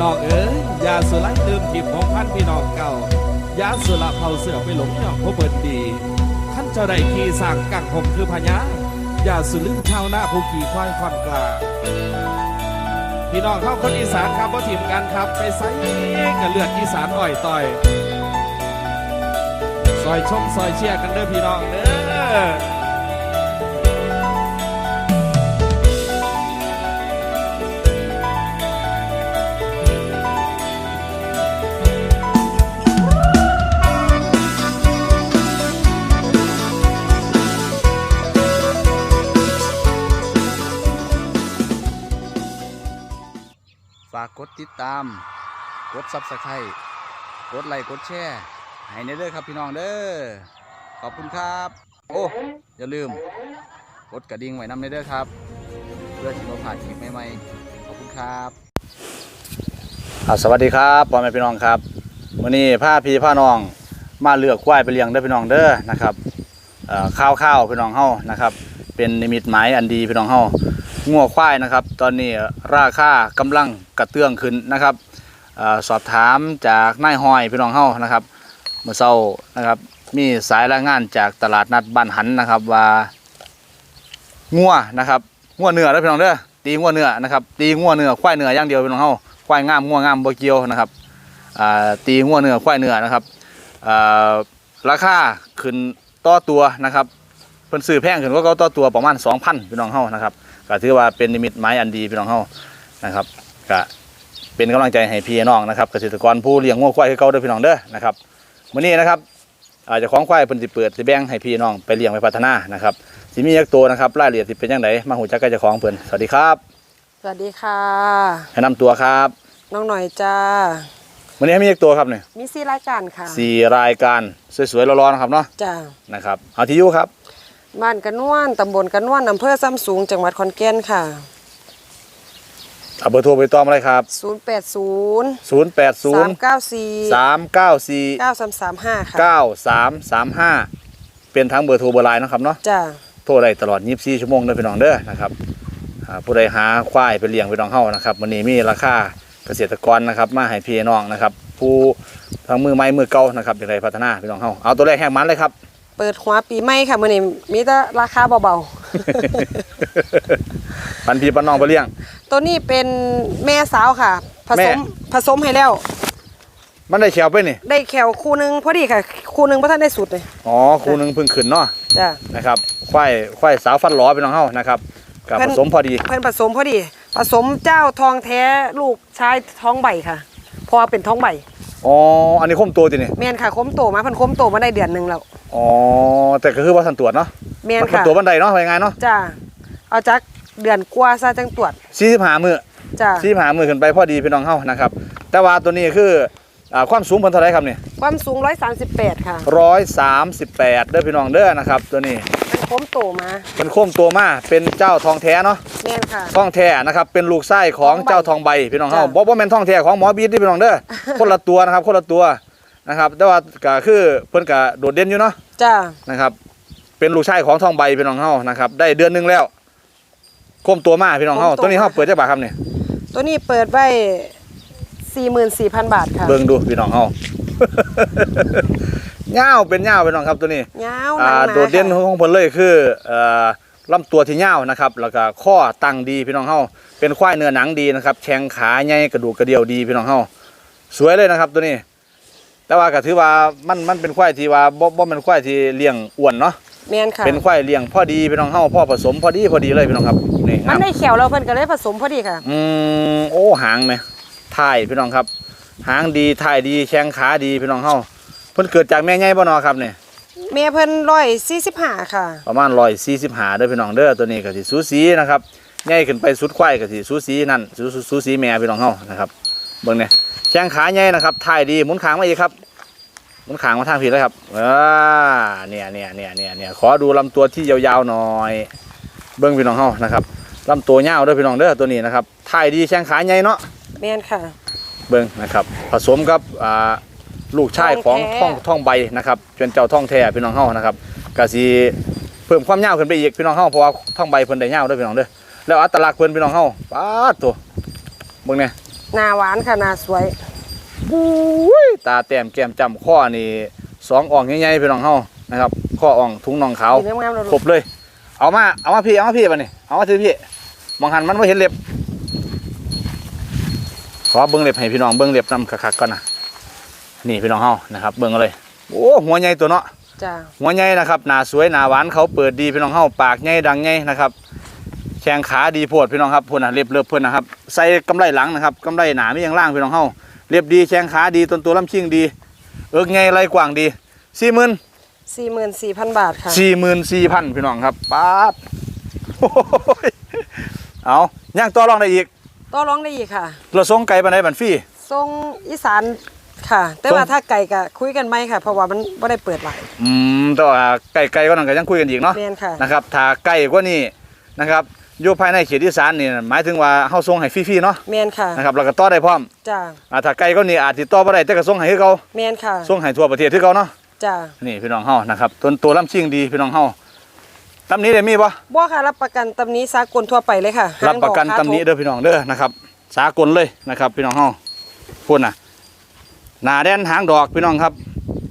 น้องเอ๋ยยาสุไลลืมทิพของพันพี่น้องเก่ายาสุละเผาเสือไปหลงย่องพบเบิดดีท่านเจ้าได้ขี่สร้างกังผมคือพญายาสุลืมชาวนาผู้ขี่ควายความกลาพี่น้องเข้าคนอีสานครับว่าทีมกันครับไปไซกับเลือดอีสานอ่อยต่อยซอยชมซอยเชียร์กันเด้อพี่น้องเด้อ กดติดตาม กดซับสไครต์กดไลค์กดแชร์ให้ในเด้อครับพี่น้องเด้อขอบคุณครับ โอ้อย่าลืม กดกระดิ่งไว้นำในเด้อครับ เพื่อที่เราผ่านคลิปใหม่ๆขอบคุณครับสวัสดีครับพ่อแม่พี่น้องครับวันนี้ผ้าพี่ผ้าน้องมาเลือกควายไปเลี้ยงเด้อพี่น้องเด้อนะครับข้าวข้าวพี่น้องเฮานะครับ เป็นนิมิตหมายอันดีพี่น้องเฮางัวควายนะครับ ตอนนี้ราคากำลังกระเตื้องขึ้นนะครับอสอบถามจากนายห้อยพี่น้องเฮานะครับเมื่อเช้านะครับ มีสายรายงานจากตลาดนัดบ้านหันนะครับว่างัวนะครับงัวเนื้อแล้วพี่น้องเด้อตีงัวเนื้อนะครับตีงัวเนื้อควายเนื้ออย่างเดียวพี่น้องเฮาควายงามงัวงามบ่เกี่ยวนะครับตีงัวเนื้อควายเนื้อนะครับราคาขึ้นต่อตัวนะครับ เพิ่นซื้อแพงขึ้นกว่าเก่าต่อตัวประมาณ2,000พี่น้องเฮานะครับก็ถือว่าเป็นนิมิตหมายอันดีพี่น้องเฮานะครับก็เป็นกำลังใจให้พี่น้องนะครับเกษตรกรผู้เลี้ยงงัวควายให้เขาเด้อพี่น้องเด้อนะครับมื้อนี้นะครับอาจจะของควายเพิ่นสิเปิดสิแบ่งให้พี่น้องไปเลี้ยงไปพัฒนานะครับสิมียักตัวนะครับรายละเอียดสิเป็นจังไดมาหูจักกับเจ้าของเพิ่นสวัสดีครับ สวัสดีค่ะแนะนำตัวครับ น้องหน่อยจ้ามื้อนี้ให้มียักตัวครับนี่มีสี่รายการค่ะสี่รายการสวยๆร้อนๆนะครับเนาะจ้านะครับเอาที่อยู่ครับ บ้านกระนวนตำบลกระนวนอำเภอซ้ำสูง จังหวัดขอนแก่นค่ะ เอาเบอร์โทรไปต่อมาเลยครับ 080 080 394 394 9335 ค่ะ 9335 เป็นทั้งเบอร์โทรเบอร์ไลน์เนาะครับเนาะ จ้า โทรได้ตลอด 24 ชั่วโมงเด้อพี่น้องเด้อนะครับอ่าผู้ใดหาควายไปเลี้ยงพี่น้องเฮานะครับวันนี้มีราคาเกษตรกรนะครับ มาให้พี่น้องนะครับ ผู้ทั้งมือไม้มือเก่านะครับอย่างไรพัฒนาพี่น้องเฮาเอาตัวแรกแห้งมันเลยครับ เปิดหัวปีใหม่ค่ะมื้อนี้มีแต่ราคาเบาปันพี่ปันน้องไปเลี้ยงๆตัวนี้เป็นแม่สาวค่ะผแม่สมผสมให้แล้ว มันได้เขียวไปนี่ ได้แขวคู่หนึงพอดีค่ะ คู่หนึงบ่ทันได้สุดเลยอ๋อครูหนึงเพิ่งขึ้นเนาะจ้านะครับควายควายสาวฟันหลอพี่น้องเฮานะครับกับเพิ่ผน สมพอดีเพิ่นผสมพอดี ผสมเจ้าทองแท้ลูกชายท้องใบค่ะเพอเป็นท้องใบ อ๋อ อันนี้คมตัวตินี่แม่นค่ะคมโตมาเพิ่นคมโตมาได้เดือนหนึงแล้วอ๋อ แต่ก็คือว่าสันตรวจเนาะแม่นมันค่ะตัวบันไดเนาะว่ายังไงเนาะจ้าเอาจักเดือนกว่าซะจังตรวจ45มื้อจ้า45มื้อขึ้นไปพอดีพี่น้องเฮานะครับ แต่ว่าตัวนี้คืออ่าความสูงเพิ่นเท่าไหร่ครับนี่ความสูง 138 ค่ะ138เด้อพี่น้องเด้อนะครับ ตัวนี้มัน คมโตมาเป็นโคมตัวมาเป็นเจ้าทองแท้เนาะแม่นค่ะ ทองแท้นะครับเป็นลูกไส้ของทองใบเจ้าทองใบพี่น้องเฮาจ้ะ บ่บ่แม่นทองแท้ของหมอบีดเด้อพี่น้องเด้อ คนละตัวนะครับคนละตัวนะครับแต่ว่าก็คือเพิ่นก็โดดเด่นอยู่เนาะจ้านะครับเป็นลูกชายของทองใบพี่น้องเฮานะครับได้เดือนหนึงแล้วโคมตัวมาพี่น้องเฮาตัวนี้เฮาเปิดจักบาทครับนี่ตัวนี้เปิดไว้ 44,000 บาทค่ะ เบิ่งดูพี่น้องเฮา เงาวเป็นเงาวพี่น้องครับตัวนี้ยาวหอ่านังหนาโดดเด่นค่ะของเพิ่นเลยคือเอ่อลำตัวที่ยาวนะครับแล้วก็ข้อตั้งดีพี่น้องเฮาเป็นควายเนื้อหนังดีนะครับแข้งขาใหญ่กระดูกกระเดี่ยวดีพี่น้องเฮาสวยเลยนะครับตัวนี้ แต่ว่าก็ถือว่ามันมันเป็นควายที่ว่าบ่บ่เป็นควายที่เลี้ยงอ้วนเนาะ แม่นค่ะเป็นควายเลี้ยงพอดีพี่น้องเฮาพ่อผสมพอดีพอดีเลยพี่น้องครับนี่มันงามได้แขวแล้วเพิ่นก็เลยผสมพอดีค่ะ อืมโอ้หางไหมถ่ายพี่น้องครับ หางดีถ่ายดีแข้งขาดีพี่น้องเฮา เพิ่นเกิดจากแม่ใหญ่บ่เนาะครับนี่แม่เพิ่น145ค่ะ ประมาณร้อยสี่สิบหาเด้อพี่น้องเด้อตัวนี้ก็สิสูสีนะครับใหญ่ขึ้นไปสุดควายก็สิสูสีนั่นสูสูสูสีแม่พี่น้องเฮานะครับเบิ่งเนี่ยแข้งขาใหญ่นะครับถ่ายดีหมุนขางมาอีกครับหมุนขางมาทางผิดเลยครับอ่าเนี่ยเนี่ยเนี่ยเนี่ยเนี่ยขอดูลำตัวที่ยาวๆหน่อย เบิ่งพี่น้องเฮานะครับลำตัวยาวเด้อพี่น้องเด้อตัวนี้นะครับถ่ายดีแข้งขาใหญ่เนาะ แม่นค่ะ เบิ้งนะครับผสมกับอ่า ลูกชายของทท่อองงแท้ท่องใบนะครับเป็นเจ้าท่องแท้พี่น้องเฮานะครับก็สิเพิ่มความยาวขึ้นไปอีกพี่น้องเฮาเพราะว่าท่องใบเพิ่นได้ยาวเด้วยพี่น้องเด้อแล้วอัตลักษณ์เพิ่นพี่น้องเฮาปาดตัวเบิ่งเนี่ยหนาหวานค่ะหนาสวยอุ้ยตาแต้มแก้มจำข้อนี่สองอ่องใหญ่ๆพี่น้องเฮานะครับข้ออ่องถุงน่องขาวสีงามๆเราครบเลย เอามาเอามาพี่เอามาพี่ป่ะนี่เอามาถือพี่มองหันมันไม่เห็นเล็บขอเบิ้งเล็บให้พี่น้องเบิ้งเล็บนำคักๆก่อนนะ นี่พี่น้องเฮานะครับเบิ้งเอาเลยโอ้หัวใหญ่ตัวเนาะจ้าหัวใหญ่นะครับหน้าสวยหน้าหวานเขาเปิดดีพี่น้องเฮาปากใหญ่ดังใหญ่นะครับแข้งขาดีโพดพี่น้องครับพุ่นน่ะเล็บเล็บเพิ่นนะครับใส่กำไรหลังนะครับกำไรหนาไม่ยังล่างพี่น้องเฮาเล็บดีแข้งขาดีต้นตัวลำชิงดี เอิกไงไรกว้างดีสี่หมื่นสี่หมื่นสี่พันบาทค่ะสี่หมื่นสี่พันพี่น้องครับป๊าดโอ้ยเอาย่างต่อรองได้อีกต่อร้องได้อีกค่ะเราส่งไก่ปานใดบันฟรี่ทรงอีสาน ค่ะ แต่ทรงว่าถ้าไก่ก็คุยกันไหมค่ะ เพราะว่ามันไม่ได้เปิดหลายอืมแต่ว่าไก่ไก่ก็นั่นก็ยังคุยกันอีกเนาะเรียนค่ะ นะครับถ้าไก่กว่านี้นะครับอยู่ภายในเขตอีสานนี่หมายถึงว่าเฮาส่งให้ฟรีๆเนาะเมียนค่ะนะครับแล้วก็ต่อได้พร้อมจ้าอ่าถ้าไก่ก็นี่อาจติดต่อบ่ได้แต่ก็ส่งให้คือเก่าเมียนค่ะส่งให้ทั่วประเทศคือเก่าเนาะจ้านี่พี่น้องเฮานะครับต้นตัวลำชิงดีพี่น้องเฮาตำนี้ได้มีบ่บ่ค่ะรับประกันตำนี้สากลทั่วไปเลยค่ะรับประกันหางตำนี้เด้อพี่น้องเด้อนะครับ สากลเลยนะครับ พี่น้องเฮาพูดนะ หน้าแดนหางดอกพี่น้องครับ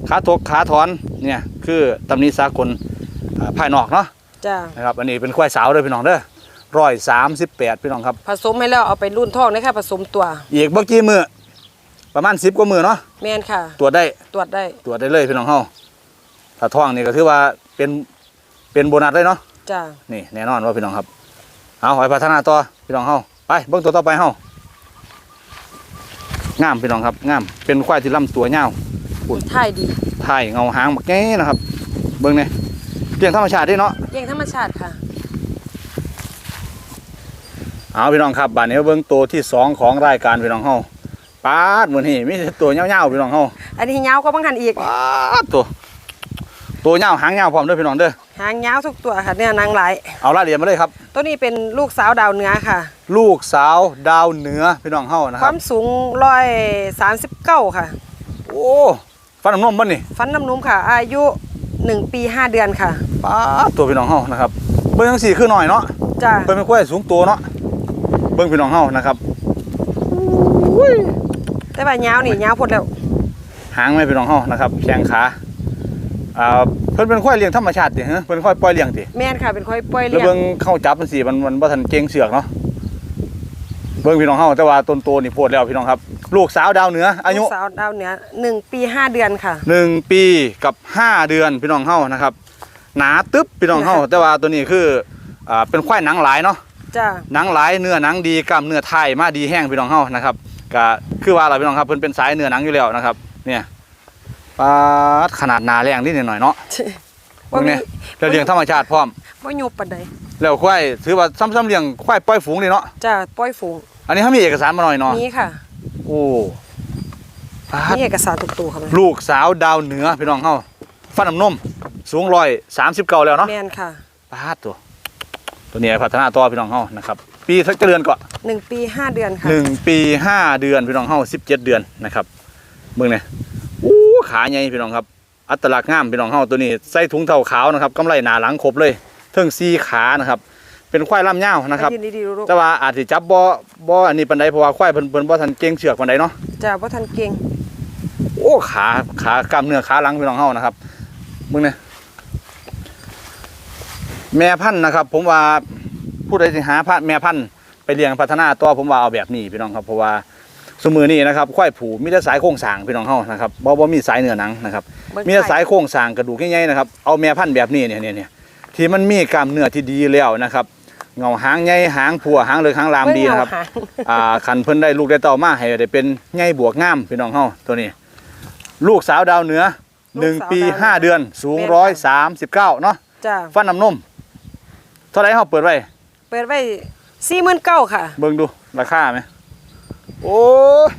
ขาทกขาถอนเนี่ยคือตำนี้สากลอ่าภายนอกเนาะจ้านะครับอันนี้เป็นควายสาวเด้อพี่น้องเด้อร้อยสามสิบแปดพี่น้องครับ ผสมให้แล้วเอาไปรุ่นทองเลยค่ะผสมตัว อีกเมื่อกี้มือประมาณสิบกว่ามือเนาะเมียนค่ะ ตรวจได้ตรวจได้ตรวจได้เลยพี่น้องเฮาถ้าท้องนี่ก็ถือว่าเป็นเป็นโบนัสเลยเนาะจ้านี่แน่นอนว่าพี่น้องครับเอาไปพัฒนาต่อพี่น้องเฮาไปเบิ่งตัวต่อไปเฮา งามพี่น้องครับงามเป็นควายที่ลำตัวยาวอุ่นท่ายดีถ่ายเงาหางบักแง่นะครับ เบิ่งเนี่ยเรื่องธรรมชาติเด้เนาะเลี้ยงธรรมชาติค่ะเอาพี่น้องครับบาดนี้มาเบิ่งตัวที่สองของรายการพี่น้องเฮาปาดมื้อนี้มีแต่ตัวยาวๆพี่น้องเฮาอันนี้ยาวก็บางหันอีกปาดตัว ตัวยาวหางยาวพร้อมเด้อพี่น้องเด้อหางยาวทุกตัวค่ะเนี่ยนางหลายเอารายละเอียดมาเลยครับ ตัวนี้เป็นลูกสาวดาวเหนือค่ะ ลูกสาวดาวเหนือพี่น้องเฮานะคครัวาบ มสูงร้อยสามสิบเก้าค่ะ โอ้ฟันน้ำนมบ่นี่ฟันน้ำนุ่มค่ะ อายุหนึ่งปีห้าเดือนค่ะป้าดตัวพี่น้องเฮานะครับ เบิ่งจังซี่คือหน่อยเนาะ จ้าเพิ่นเป็นควายสูงตัวเนาะ เบิ่งพี่น้องเฮานะครับ แต่ว่ายาวนี่ยาวพดแล้ว หางแม่พี่น้องเฮานะครับ แข้งขา อ่าเพิ่นเป็นควายเลี้ยงธรรมชาติติฮะเพิ่นควายปล่อยเลี้ยงติแม่นค่ะเป็นค่อยปล่อยแล้วเลี้ยงเบิ่งเข้าจับมันสิมันมันบ่ทันเก่งเสือกเนาะเบิ่งพี่น้องเฮาแต่ว่าต้นโตนี่โพดแล้วพี่น้องครับ ลูกสาวดาวเหนือ อายุ ลูกสาวดาวเหนือหนึ่งปีห้าเดือนค่ะ หนึ่งปีกับห้าเดือนพี่น้องเฮานะครับหนาตึ๊บพี่น้องเฮาแต่ว่าตัวนี้คืออ่าเป็นควายหนังหลายเนาะจ้าหนังหลายเนื้อหนังดีกล้ามเนื้อไทยมาดีแห้งพี่น้องเฮานะครับก็คือว่าเราพี่น้องครับเพิ่นเป็นสายเนื้อหนังอยู่แล้วนะครับเนี่ย ปาดขนาดหนาแรงนิดหน่อยเนาะว่าเบิ่งมีเนี่ยแล้วเลี้ยงธรรมชาติพร้อมว่ายุบปันใดแล้วควายถือว่าซ้ำๆเลี้ยงควายปล่อยฝูงเลยเนาะจ้าปล่อยฝูง อันนี้เขามีเอกสารมาหน่อยเนาะนี้ค่ะ โอ้ปาดนี่เอกสารตุกตัวค่ะลูกสาวดาวเหนือพี่น้องเฮาฟันน้ำนมสูงร้อยสามสิบเก้าแล้วเนาะแม่นค่ะปาดตัว ตัวนี้พัฒนาต่อพี่น้องเฮานะครับ ปีสักเดือนก่อนหนึ่งปีห้าเดือนค่ะหนึ่งปีห้าเดือนพี่น้องเฮาสิบเจ็ดเดือนนะครับเบิ่งเนี่ยอู้ ขาใหญ่พี่น้องครับ อัตลักษณ์งามพี่น้องเฮาตัวนี้ใส่ถุงเท้าขาวนะครับกำไรหนาหลังครบเลยเทิงซีขานะครับเป็นควายล่ำยาวนะครับยืนดีๆลูกแต่ว่าอาจสิจับบ่บ่อันนี้ปานใดเพราะว่าควายเพิ่นเพิ่นบ่ทันเก่งเชือกปานใดเนาะจ้าว่าทันเก่งโอ้ขาขากล้ามเนื้อขาหลังพี่น้องเฮานะครับมึงเนี่ยแม่พันธุ์นะครับ ผมว่าผู้ใดสิหาพันธุ์แม่พันธุ์ไปเลี้ยงพัฒนาต่อผมว่าเอาแบบนี้พี่น้องครับเพราะว่า สมือนี้นะครับควายผูมีแต่สายโครงสร้างพี่น้องเฮานะครับบ่บ่มีสายเนื้อหนังนะครับเบิ่งมีแต่ไข่สายโครงสร้างกระดูกใหญ่ๆนะครับเอาแม่พันธุ์แบบนี้เนี่ยเนี่ยเนี่ยที่มันมีกล้ามเนื้อที่ดีแล้วนะครับเงาหางใหญ่หางผัวหางเลือกหางลามดีนะครับเงาหางอ่าขันเพิ่นได้ลูกได้เต่ามาให้ได้เป็นไงบวกงามพี่น้องเฮาตัวนี้ ลูกสาวดาวเหนือหนึ่งปีห้าเดือนสูงร้อยสามสิบเก้าเนาะจ้าฟันน้ำนมเท่าไหรเฮาเปิดไว้เปิดไว้สี่หมื่นเก้าค่ะ เบิ่งดูราคาไหม โอ้ย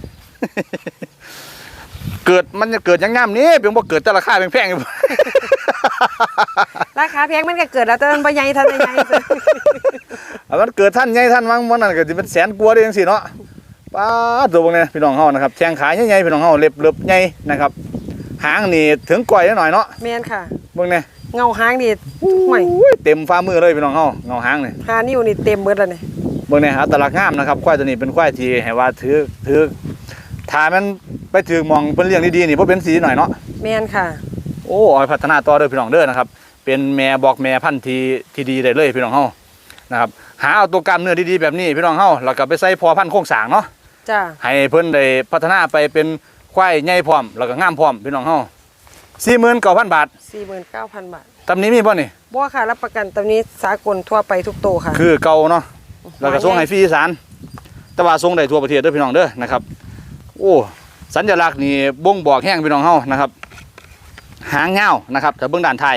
เกิดมันจะเกิดอยังงามนี้เพียงบ่เกิดแต่ราคาแพงๆอยู่ราคาแพงมันก็เกิดแล้วแต่มันบ่ใหญ่ทันใหญ่เอามันเกิดท่านใหญ่ท่านมั้งมันนั่นก็สิเป็นแสนกว่าเด้จังซี่เนาะป้าดตัวพวกนี้พี่น้องเฮานะครับแข้งขาใหญ่ๆพี่น้องเฮาเล็บเล็บใหญ่นะครับหางนี่ถึงก้อยนิดหน่อยเนาะแม่นค่ะเบิ่งนี่เงาหางนี่ห่วยอุ้ยเต็มฝ่ามือเลยพี่น้องเฮาเงาหางนี่หานิ้วนี่เต็มเบิดแล้วนี่ เบิ่งเนี่ยอัตลักษณ์งามนะครับควายตัวนี้เป็นควายที่ให้ว่าถือถือถ้ามันไปถือหมองเพิ่นเลี้ยงดีๆนี่บ่เป็นสีหน่อยเนาะแม่นค่ะ โอ้เอาไปพัฒนาต่อเด้อพี่น้องเด้อนะครับ เป็นแม่บอกแม่พันธุ์ที่ที่ดีได้เลยพี่น้องเฮานะครับหาเอาตัวกล้ามเนื้อดีๆแบบนี้พี่น้องเฮาแล้วก็ไปใส่พอพันธุ์โครงสร้างเนาะจ้าให้เพิ่นได้พัฒนาไปเป็นควายใหญ่พร้อมแล้วก็งามพร้อมพี่น้องเฮา49,000บาท49,000บาทตำนี้มีบ่นี่บ่ค่ะรับประกันตำนี้สากลทั่วไปทุกโตวค่ะ คือเก่าเนาะ แล้วก็ส่งให้ฟรีอีสาน แต่ว่าส่งได้ทั่วประเทศเด้อพี่น้องเด้อนะครับ โอ้สัญลักษณ์นี่บ่งบอกแห้งพี่น้องเฮานะครับ หางยาวนะครับถ้าเบื้องด้านท้าย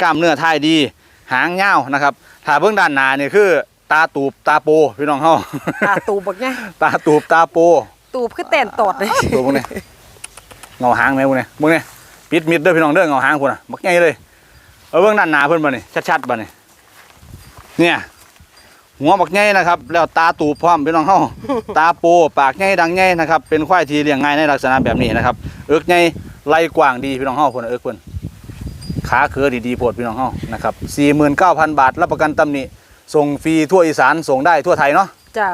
กล้ามเนื้อท้ายดี หางยาวนะครับถ้าเบื้องด้านหน้านี่คือ ตาตูบตาโปพี่น้องเฮาตาตูบบักไงตาตูบตาโป ตูบคือแตนตอดเลยตัวพวกนี้เงาหางแม่พวกนี้พวกนี้ปิดมิดเด้อพี่น้องเด้อเงาหางพุ่นน่ะบักใหญ่เลย เอาเบื้องด้านหน้าเพิ่นบ่นี่ชัดๆบ่นี่เนี่ย หัวบักใหญ่นะครับ แล้วตาตูบพร้อมพี่น้องเฮา ตาโปปากใหญ่ดังใหญ่นะครับเป็นควายที่เลี้ยงง่ายในลักษณะแบบนี้นะครับเอิกใหญ่ไหล่กว้างดีพี่น้องเฮาพุ่นน่ะเอิกเพิ่นขาเคือดีๆโพดพี่น้องเฮานะครับ49,000 บาทรับประกันตำหนิส่งฟรีทั่วอีสานส่งได้ทั่วไทยเนาะจ้า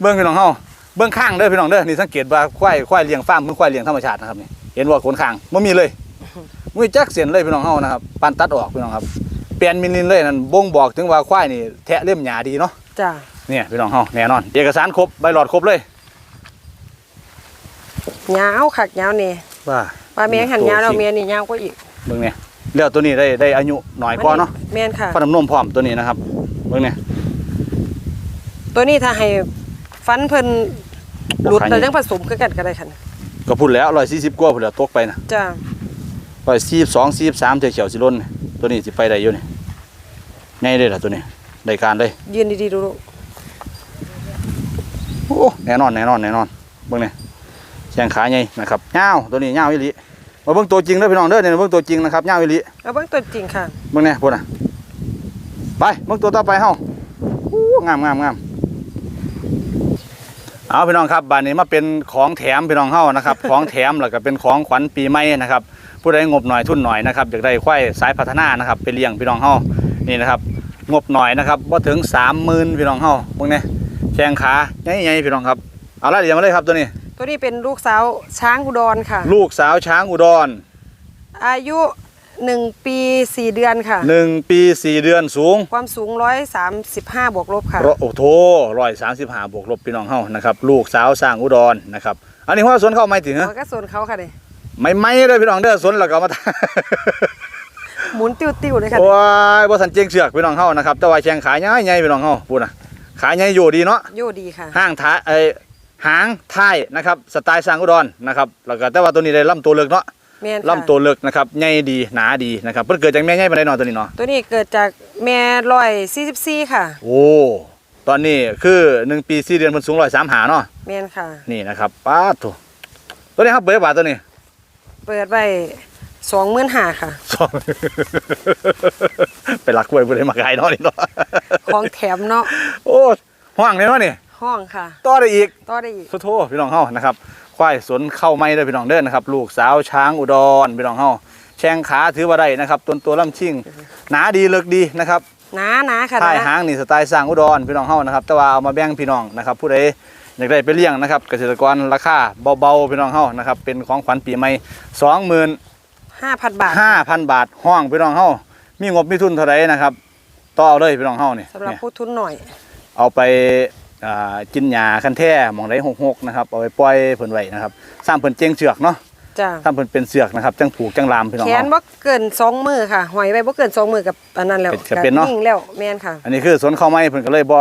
เบื้องพี่น้องเฮาเบื้องข้างเด้อพี่น้องเด้อนี่สังเกตว่าควายควายเลี้ยงฟาร์มคือควายเลี้ยงธรรมชาตินะครับนี่เห็นว่าขนข้างไม่มีเลยมุ้ยจักเสียนเลยพี่น้องเฮานะครับปานตัดออกพี่น้องครับ เปลี่ยนมิลลินเลยนั่นบ่งบอกถึงว่าควายนี่แทะเล่มหญ้าดีเนาะจ้าเนี่ยพี่น้องเฮาแน่นอน เอกสารครบใบหลอดครบเลยยาวคักยาวนี่ว่าปลาแมงหันยาวแล้วเมียนี่ยาวกว่าอีกเบิ่งเนี่ยแล้วตัวนี้ได้ได้อายุหน่อยกว่าเนาะแม่นค่ะฟันน้ำนมพร้อมตัวนี้นะครับเบิ่งเนี่ยตัวนี้ถ้าให้ฟันเพิ่นหลุดบ่ขายแต่ยังผสมคือกันก็ได้ค่ะก็พูดแล้ว140กว่าพุ่นแล้วตกไปนะจ้า142 43เที่ยวเขียวสิล้นนี่ ตัวนี้สิไปได้อยู่นี่ง่ายเลยล่ะตัวนี้ได้การเลยยืนดีๆดูลูกโอ้แน่นอนแน่นอนแน่นอนเบิ่งนี่แข้งขาใหญ่นะครับยาวตัวนี้ยาวอีหลีมาเบิ่งตัวจริงเด้อพี่น้องเด้อเนี่ยเบิ่งตัวจริงนะครับยาวอีหลีเอาเบิ่งตัวจริงค่ะเบิ่งแน่พุ่นน่ะไปเบิ่งตัวต่อไปเฮาโอ้งามงามงามเอาพี่น้องครับบ้านนี้มาเป็นของแถมพี่น้องเฮานะครับ ของแถมแล้วก็เป็นของขวัญปีใหม่นะครับ ผู้ใดงบหน่อยทุนหน่อยนะครับอยากได้ควายสายพัฒนานะครับไปเลี้ยงพี่น้องเฮานี่นะครับ งบหน่อยนะครับบ่ถึง30,000พี่น้องเฮาเบิ่งแน่แข้งขาใหญ่ๆพี่น้องครับเอาละเดี๋ยวมาเลยครับตัวนี้ ตัวนี้เป็นลูกสาวช้างอุดรค่ะ ลูกสาวช้างอุดร อายุ1ปี4เดือนค่ะหนึ่งปีสี่เดือนสูง ความสูง135บวกลบค่ะร้อยโอ้โถร้อยสามสิบห้าบวกลบพี่น้องเฮานะครับ ลูกสาวสร้างอุดรนะครับ อันนี้ว่าสวนเข้าไม่ถึงมันก็ส่วนเขาค่ะนี่ ไม่ไม่เลยพี่น้องเด้อสวนแล้วก็เอามา หมุนติ้วๆเลยค่ะ โอ้ยบ่สันเจียงเสือกพี่น้องเฮานะครับแต่ว่าแข้งขาใหญ่ใหญ่พี่น้องเฮาพูดนะขาใหญ่อยู่ดีเนาะโยดีค่ะ ห้างท้ายเอ้ยหางท้ายนะครับสไตล์สร้างอุดรนะครับแล้วก็แต่ว่าตัวนี้ได้ลำตัวเล็กเนาะแม่นค่ะลำตัวเล็กนะครับใหญ่ดีหนาดีนะครับเพิ่นเกิดจากแม่ใหญ่ปานใดเนาะตัวนี้เนาะตัวนี้เกิดจากแม่ร้อยสี่สิบสี่ค่ะ โอ้ตอนนี้คือหนึ่งปีสี่เดือนเพิ่นสูงร้อยสามหาเนาะแม่นค่ะ นี่นะครับป้าดโตัวตัวนี้ครับเปิดบาทตัวนี้ เปิดไว้สองหมื่นห้าค่ะ สองไปลักไว้บ่ได้มาขายเนาะนี่เนาะของแถมเนาะโอ้ห้างเลยเนาะนี่ห้องค่ะ ต่อได้อีกต่อได้อีกโทษพี่น้องเฮานะครับควายสนเข้าไม่ได้อพี่น้องเด้อนะครับ ลูกสาวช้างอุดรพี่น้องเฮาแข้งขาถือว่าได้นะครับตัวตัวลำชิ่งหนาดีเลิกดีนะครับหนาหนาค่ะท้ายหนาหางนี่สไตล์สร้างอุดรพี่น้องเฮานะครับ แต่ว่าเอามาแบ่งพี่น้องนะครับ ผู้ใด อยากได้ไปเลี้ยงนะครับ เกษตรกรราคาเบาๆพี่น้องเฮานะครับเป็นของขวัญปีใหม่25,000ห้าพันบาทบาทห้องพี่น้องเฮามีงบมีทุนเท่าไหร่นะครับต่อเอาเลยพี่น้องเฮานี่สำหรับเนี่ยผู้ทุนหน่อย เอาไปอ่ากินหญ้าคันแท้หมองไดหกๆนะครับเอาไปปล่อยเพิ่นไว้นะครับสร้างเพิ่นเจียงเชือกเนาะจ้าสร้างเพิ่นเป็นเสือกนะครับจังผูกจังลามพี่น้องแขนเฮาบ่เกินสองมือค่ะหอยไว้บ่เกินสองมือกับอันนั้นแล้วเป็นก็เป็นเนาะนิ่งแล้วแม่นค่ะ อันนี้คือสวนข้าวไม้เพิ่นก็เลยบ่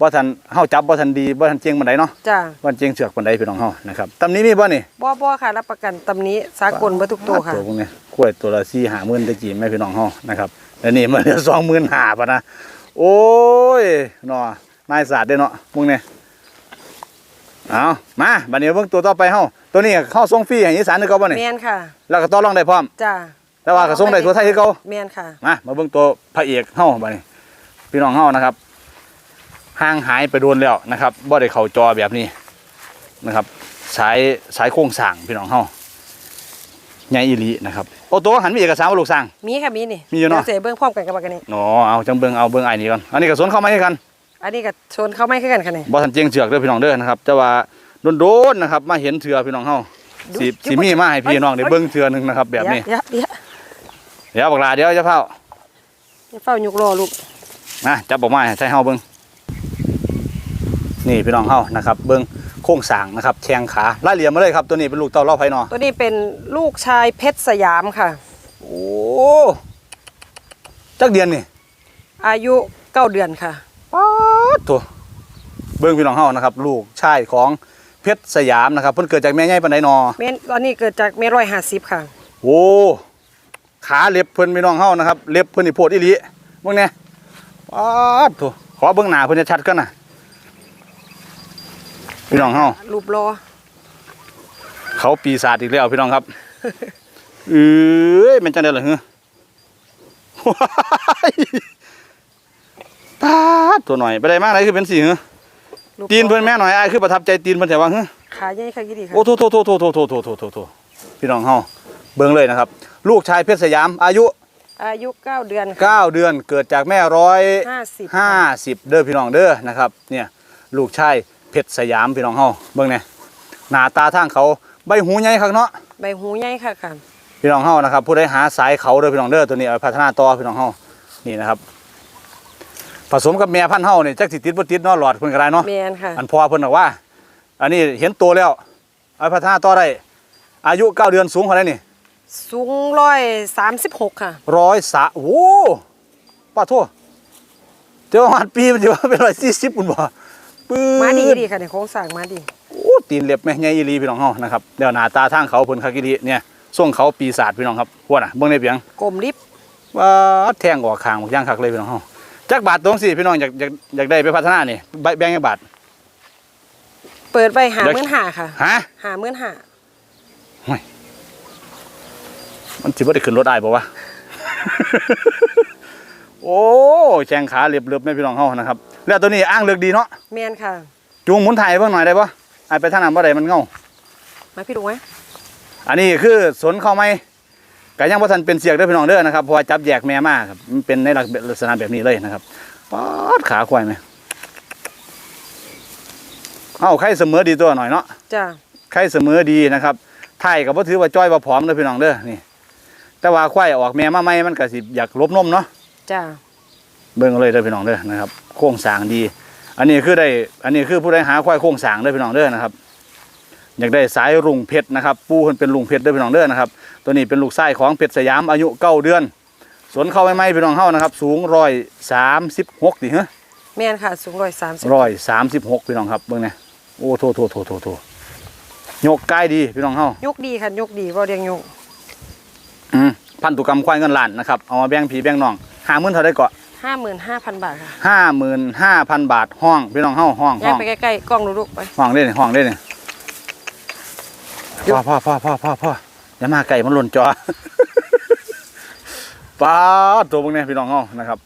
บ่ทันเฮาจับบ่ทันดีบ่ทันเจียงปานใดเนาะจ้าบ่ทันเจียงเสือกปานใดพี่น้องเฮานะครับตำนี้มีบ่นี่บ่บ่ค่ะรับประกันตำนี้สากลบ่ทุกตัวค่ะตัวพวกนี้กล้วยตัวละ4 5 0,000ตะกี้แม่พี่น้องเฮานะครับแล้วนี่มันเหลือ25,000ป่ะนะโอ้ยเนาะนายศาสตร์เด้เนาะพวกนี้เอามาบัดนี้เบิ่งตัวต่อไปเฮาตัวนี้เฮาส่งฟรีให้อีสานคือเก่าบ่นี่แม่นค่ะ แล้วก็ต่อรองได้พร้อมจ้าแต่ว่าก็ส่งได้ทั่วไทยคือเก่าแม่นค่ะมามาเบิ่งตัวพระเอกเฮาบัดนี้พี่น้องเฮานะครับ ห่างหายไปโดนแล้วนะครับบ่ได้เข้าจอแบบนี้นะครับสายสายโครงสร้างพี่น้องเฮาใหญ่อีหลีนะครับโอ้ตัวหันมีเอกสารว่าลูกสร้างมีค่ะมีนี่มีอยู่เนาะดี๋วเสเบิ่งพร้อมกันกับบักอันนี้อ๋อเอาจังเบิ่งเอาเบิ่งไอ้นี่ก่อนอันนี้ก็สวนเข้ามาให้กัน อันนี้ก็ชนเขาไม่ขึ้นกันค่ะเนี่ยบ่ทันเจียงเชือกเด้อพี่น้องเด้อนะครับแต่ว่าโดนๆนะครับ มาเห็นเถื่อพี่น้องเฮาสิสิมีมาให้พี่น้องได้เบิ่งเถื่อหนึงนะครับ แบบนี้เดี๋ยวเดี๋ยวเดี๋ยวบักลาเดี๋ยวจะเฝ้าเดี๋ยวเฝ้ายุกรอลูกนะจับออกมาให้ใช้เฮาเบิ่ง นี่พี่น้องเฮานะครับเบิ่งโครงสร้างนะครับแข้งขาลายเหลี่ยมมาเลยครับ ตัวนี้เป็นลูกเต้าเล่าไผนอตัวนี้เป็นลูกชายเพชรสยามค่ะ โอ้จักเดือนนี่อายุเก้าเดือนค่ะป๊าดโตัวเบิ่งพี่น้องเฮานะครับ ลูกชายของเพชรสยามนะครับเพิ่นเกิดจากแม่ใหญ่ปานใดนอเมนตอนนี้เกิดจากเมร้อยห้าสิบค่ะ โอ้ขาเล็บเพิ่นพี่น้องเฮานะครับเล็บเพิ่นนี่โพดอีหลีเบิ่งแหน่ป๊าดโตัวขอเบิ่งหน้าเพิ่นชัดๆกันน่ะ พี่น้องเฮารูปรอเขาปีศาจอีกแล้วพี่น้องครับเอ้ยมันจังได๋ล่ะฮะว้ายตาดตัวหน่อยไปได้มากไหนคือเป็นสีฮะรูปรอตีนเพิ่นแม่หน่อยอ้ายคือประทับใจตีนเพิ่นแต่ว่าฮะขาใหญ่ค่ะกี่ดีค่ะโอ้โถโถโถโถโถโถโถโถโถโถพี่น้องเฮาเบิ่งเลยนะครับ ลูกชายเพชรสยาม อายุ อายุเก้าเดือนค่ะ9เดือนเกิดจากแม่ร้อยห้าสิบห้าสิบเด้อพี่น้องเด้อนะครับ เนี่ย ลูกชาย เพชรสยามพี่น้องเฮาเบิ่งเนี่ยหน้าตาทางเขาใบหูใหญ่คักเนาะใบหูใหญ่ค่ะค่ะพี่น้องเฮานะครับผู้ใดหาสายเขาเด้อพี่น้องเด้อตัวนี้เอาไปพัฒนาต่อพี่น้องเฮานี่นะครับ ผสมกับแม่พันธุ์เฮานี่จักสิติดบ่ติดเนาะหลอดเพิ่นก็ได้เนาะแมนค่ะอันพอเพิ่นบอกว่า อันนี้เห็นตัวแล้วเอาไปพัฒนาต่อได้อายุเก้าเดือนสูงเท่าไหร่นี่สูงร้อยสามสิบหกค่ะร้อยสะโอ้โหป้าโทษเจ้าหัดปีมันจะว่าเป็นร้อยสี่สิบปุ่นบ่ ปื้มาดีดีค่ะในโค้งสร้างมาดีโอ้ตีนเล็บแม่ใหญ่อีหลีพี่น้องเฮานะครับเดี๋ยวหน้าตาทางเขาเพิ่นคักอีหลีเนี่ยส่งเขาปีศาจพี่น้องครับพวกน่ะเบิ่งในเปียงกลมลิบว่าแทงออกข้างบักอย่างคักเลยพี่น้องเฮาจักบาทตรงสิพี่น้องอยากอยากอยากได้ไปพัฒนานี่ใบแบ่งให้บาทเปิดไปหาเดี๋ยวหมื่นหาค่ะฮะหาหมื่นหามันสิบ่ได้ขึ้นรถได้บ่วะโอ้แข้งขาเรียบเรียบแม่พี่น้องเฮานะครับ แล้วตัวนี้อ้างเลือกดีเนาะแมนค่ะ จูงหมุนถ่ายเบิ่งหน่อยได้บ่ไอ้ไปทางนั้นบ่ได้มันเงา มาพี่ดูไหมอันนี้คือสนเข้าไหมก็ยังบ่ทันเป็นเสียกเด้อพี่น้องเด้อนะครับเพราะว่าจับแยกแม่มาครับมันเป็นในลักษณะแบบนี้เลยนะครับป๊อดขาควายไหมเอ้าใครเสมอดีตัวหน่อยเนาะจ้าใครเสมอดีนะครับไทยก็บ่ถือว่าจ้อยว่าผอมเด้อพี่น้องเด้อนี่ แต่ว่าควายออกแม่มาใหม่มันก็สิอยากลบนมเนาะจ้า เบิ่งเอาเลยเด้อพี่น้องเด้อนะครับ โครงสร้างดี อันนี้คือได้ อันนี้คือผู้ใดหาควายโครงสร้างเด้อพี่น้องเด้อนะครับ อยากได้สายรุ่งเพชรนะครับ ปูเพิ่นเป็นรุ่งเพชรเด้อพี่น้องเด้อนะครับ ตัวนี้เป็นลูกไส้ของเพชรสยามอายุเก้าเดือน สวนเข้าไม่ไม่พี่น้องเฮานะครับ สูงร้อยสามสิบหกดิฮะแมนค่ะ สูงร้อยสามสิบร้อยสามสิบหกพี่น้องครับเบิ่งเนี่ยโอ้โถโถโถโถโถยกกายดีพี่น้องเฮายกดีค่ะยกดีบ่เรียงยกอืมพันธุกรรมควายเงินล้านนะครับเอามาแบ่งพี่แบ่งน้องห้าหมื่นเท่าไดเกาะ ห้าหมื่นห้าพันบาทค่ะห้าหมื่นห้าพันบาทห้องพี่น้องเฮาห้องห้ย้ายองไปใกล้ๆกล้องดูลูกไป ห้องได้นี่ห้องได้นี่เดี๋ยวพ่อพ่อพ่อพ่อพ่อพ่ออย่ามาไก่มันหล่นจอ ป้าดตัวพวกนี้พี่น้องเฮานะครับ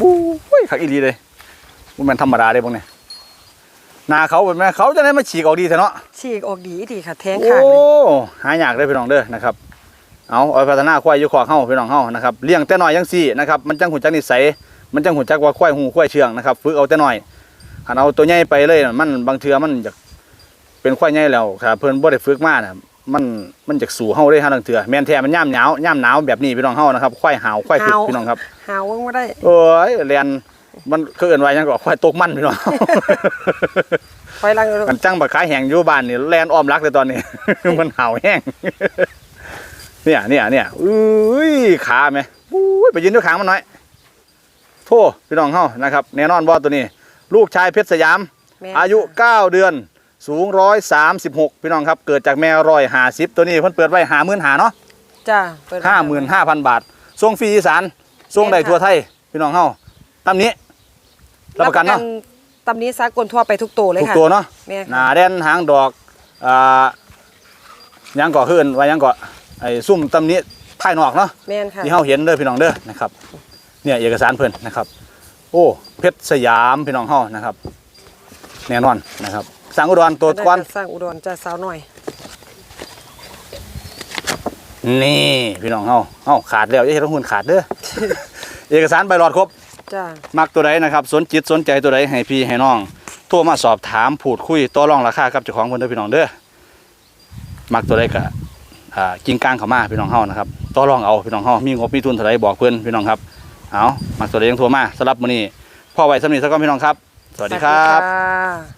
บู้ยขักอีหลีเลยมันแมันธรรมดาเลยพวกนี้หนาเขาเป็นแม่เขาจะได้มาฉีกออกดีเถอะเนาะ ฉีกออกดีดีค่ะ แทงโอ้ ขาดเลยหายากเลยพี่น้องเด้อนะครับ เอาเอาไปพัฒนาควายอยู่ขอกเฮาพี่น้องเฮานะครับเลี้ยงแต่น้อยยังสี่นะครับมันจังหุ่นจักนิสัยมันจังหุ่นจักว่าควายหูควายเชื่องนะครับฝึกเอาแต่น้อยหันเอาตัวใหญ่ไปเลยน่ะมันบางเทื่อมันอยากเป็นควายใหญ่แล้วครับเพิ่นบ่ได้ฝึกมาน่ะมันมันจากสู่เฮาเลยฮะบางเทื่อแม่นแท้มันย่ามหนาวย่ามหนาวแบบนี้พี่น้องเฮานะครับควายหาวควายฝึกพี่น้องครับหาว่าไม่ได้โอ้ยเรียนมันคือเอิ้นว่าหยังก็ควายตกมันพี่น้องคอยลังดูลูกมันจังบักขายแห้งอยู่บ้านนี่แลนอ้อมรักเลยตอนนี้ มันเห่าแห้ง เนี่ยเนี่ยเนี่ยอุ้ยขาไหมอุ้ยไปยืนด้วยขางมันหน่อยโทษพี่น้องเฮานะครับแน่นอนว่าตัวนี้ ลูกชายเพชรสยามแม่นอายุ 9 เดือนสูงร้อยสามสิบหกพี่น้องครับเกิดจากแม่ร้อยหาสิบตัวนี้เพิ่นเปิดไว้หาหมื่นหาเนาะจ้าเปิดห้าหมื่นห้าพันบาทส่งฟรีอีสานส่งได้ทั่วไทย พี่น้องเฮาตามนี้รับประกันเนาะตำนี้สากลทั่วไปทุกตัวเลยทุกค่ะตัวเนาะแม่หค่ะนาแดนหางดอกอ่าหยังก่อขึ้นว่าหยังก่อ ไอ้ซุ่มตำนี้ภายนอกเนาะแม่นค่ะที่เฮาเห็นเด้อพี่น้องเด้อนะครับเนี่ยเอกสารเพิ่นนะครับ โอ้เพชรสยามพี่น้องเฮานะครับแน่นอนนะครับสังอุดรตัวก้อนสร้างอุดรจ้าสาวหน่อย นี่พี่น้องเฮาเฮาขาดแล้วอย่าเฮ็ดให้หุ่นขาดเด้อ เอกสารใบหลอดครบ จ้ามักตัวใดนะครับ สนจิตสนใจตัวใดให้พี่ให้น้องโทรมาสอบถามพูดคุยต่อรองราคากับเจ้าของเพิ่นเด้อพี่น้องเด้อมักตัวใดก็อ่า กิงกลางเขามาพี่น้องเฮานะครับต่อรองเอาพี่น้องเฮามีงบมีทุนเท่าไรบอกเพื่อนพี่น้องครับเอามักตัวใดยังโทรมาสำหรับมื้อนี้พ่อไว้สำนีสักก้อนพี่น้องครับ สวัสดีครับ